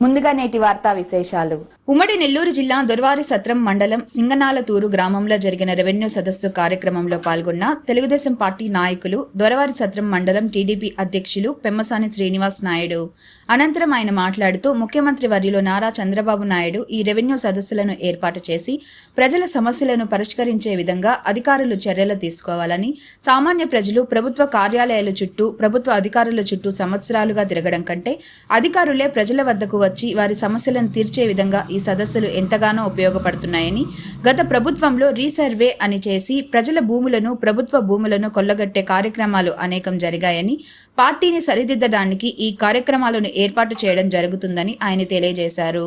ముందుగా నేటి వార్తా విశేషాలు. ఉమ్మడి నెల్లూరు జిల్లా దొరవారి సత్రం మండలం సింగనాలతూరు గ్రామంలో జరిగిన రెవెన్యూ సదస్సు కార్యక్రమంలో పాల్గొన్న తెలుగుదేశం పార్టీ నాయకులు దొరవారి సత్రం మండలం టీడీపీ అధ్యక్షులు పెమ్మసాని శ్రీనివాస్ నాయుడు. అనంతరం ఆయన మాట్లాడుతూ ముఖ్యమంత్రి వర్యులు నారా చంద్రబాబు నాయుడు ఈ రెవెన్యూ సదస్సులను ఏర్పాటు చేసి ప్రజల సమస్యలను పరిష్కరించే విధంగా అధికారులు చర్యలు తీసుకోవాలని సామాన్య ప్రజలు ప్రభుత్వ కార్యాలయాల చుట్టూ ప్రభుత్వ అధికారుల చుట్టూ సంవత్సరాలుగా తిరగడం కంటే అధికారులే ప్రజల వద్దకు వచ్చి వారి సమస్యలను తీర్చే విధంగా ఈ సదస్సులు ఎంతగానో ఉపయోగపడుతున్నాయని గత ప్రభుత్వంలో రీసర్వే అని చేసి ప్రజల భూములను ప్రభుత్వ భూములను కొల్లగట్టే కార్యక్రమాలు అనేకం జరిగాయని పార్టీని సరిదిద్దడానికి ఈ కార్యక్రమాలను ఏర్పాటు చేయడం జరుగుతుందని ఆయన తెలియజేశారు.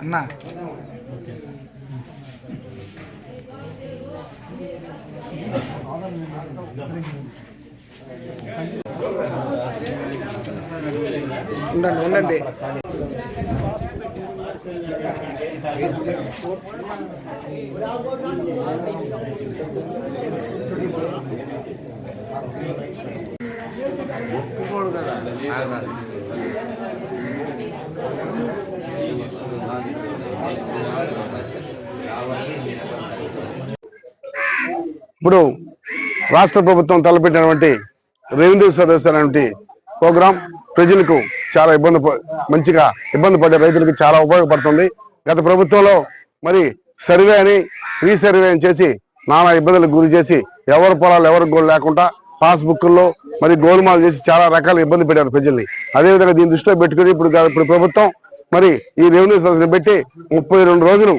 అన్నా. ఉండండి ఉండండి. ఒప్పుకోడు కదా ఇప్పుడు రాష్ట్ర ప్రభుత్వం తలపెట్టినటువంటి రెవెన్యూ సదస్సు అనేటువంటి ప్రోగ్రాం ప్రజలకు చాలా ఇబ్బంది మంచిగా ఇబ్బంది పడే రైతులకు చాలా ఉపయోగపడుతుంది. గత ప్రభుత్వంలో మరి సర్వే అని రీసర్వే అని చేసి నానా ఇబ్బందులకు గురి చేసి ఎవరి పొలాలు ఎవరికి కూడా లేకుండా పాస్బుక్లో మరి గోరుమాలు చేసి చాలా రకాల ఇబ్బంది పెట్టారు ప్రజల్ని. అదేవిధంగా దీన్ని దృష్టిలో పెట్టుకుని ఇప్పుడు ఇప్పుడు ప్రభుత్వం మరి ఈ రెవెన్యూ సదస్సును పెట్టి ముప్పై రెండు రోజులు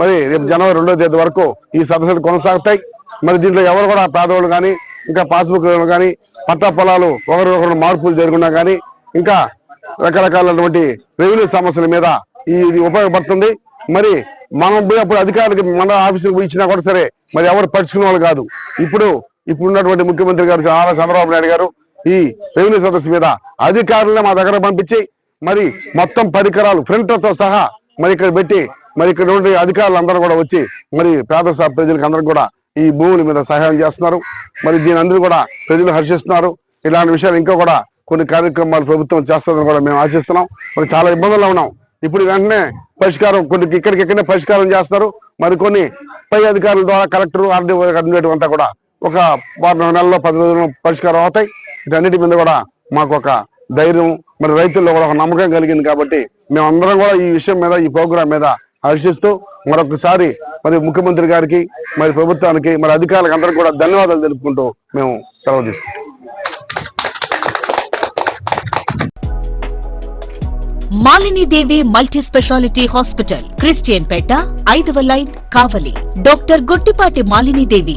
మరి రేపు జనవరి రెండో తేదీ వరకు ఈ సదస్సులు కొనసాగుతాయి. మరి దీంట్లో ఎవరు కూడా పేదవాళ్ళు కానీ ఇంకా పాస్బుక్ కానీ పట్టా పొలాలు ఒకరికొకరు మార్పులు జరుగున్నా కానీ ఇంకా రకరకాలైనటువంటి రెవెన్యూ సమస్యల మీద ఇది ఉపయోగపడుతుంది. మరి మనం పోయినప్పుడు అధికారులకి మన ఆఫీసులకు పోయి ఇచ్చినా కూడా సరే మరి ఎవరు పరుచుకునే వాళ్ళు కాదు. ఇప్పుడు ఇప్పుడు ఉన్నటువంటి ముఖ్యమంత్రి గారు నారా చంద్రబాబు నాయుడు గారు ఈ రెవెన్యూ సదస్సు మీద అధికారులను మా దగ్గర పంపించి మరి మొత్తం పరికరాలు ప్రింటర్తో సహా మరి ఇక్కడ పెట్టి మరి ఇక్కడ ఉండే అధికారులు అందరూ కూడా వచ్చి మరి పేద ప్రజలకు అందరూ కూడా ఈ భూముల మీద సహాయం చేస్తున్నారు. మరి దీని అందరూ కూడా ప్రజలు హర్షిస్తున్నారు. ఇలాంటి విషయాలు ఇంకా కూడా కొన్ని కార్యక్రమాలు ప్రభుత్వం చేస్తుందని కూడా మేము ఆశిస్తున్నాం. మరి చాలా ఇబ్బందుల్లో ఉన్నాం. ఇప్పుడు వెంటనే పరిష్కారం కొన్ని ఇక్కడికి ఇక్కడనే పరిష్కారం చేస్తారు. మరి కొన్ని పై అధికారుల ద్వారా కలెక్టర్ ఆర్డీ అంతా కూడా ఒక వారం నెలలో పది రోజులు పరిష్కారం అవుతాయి. వీటన్నిటి మీద కూడా మాకు ఒక ధైర్యం మరి రైతుల్లో కూడా ఒక నమ్మకం కలిగింది కాబట్టి మేమందరం కూడా ఈ విషయం మీద ఈ ప్రోగ్రాం మీద హర్షిస్తూ మరొకసారి మరి ముఖ్యమంత్రి గారికి మరి ప్రభుత్వానికి మరి అధికారులకు అందరికి కూడా ధన్యవాదాలు తెలుపుకుంటూ మేము సెలవు తీసుకుంటాం. Malinidevi multi speciality hospital Christian Pet ఐదవ line Kavali. Doctor Guttipati Malinidevi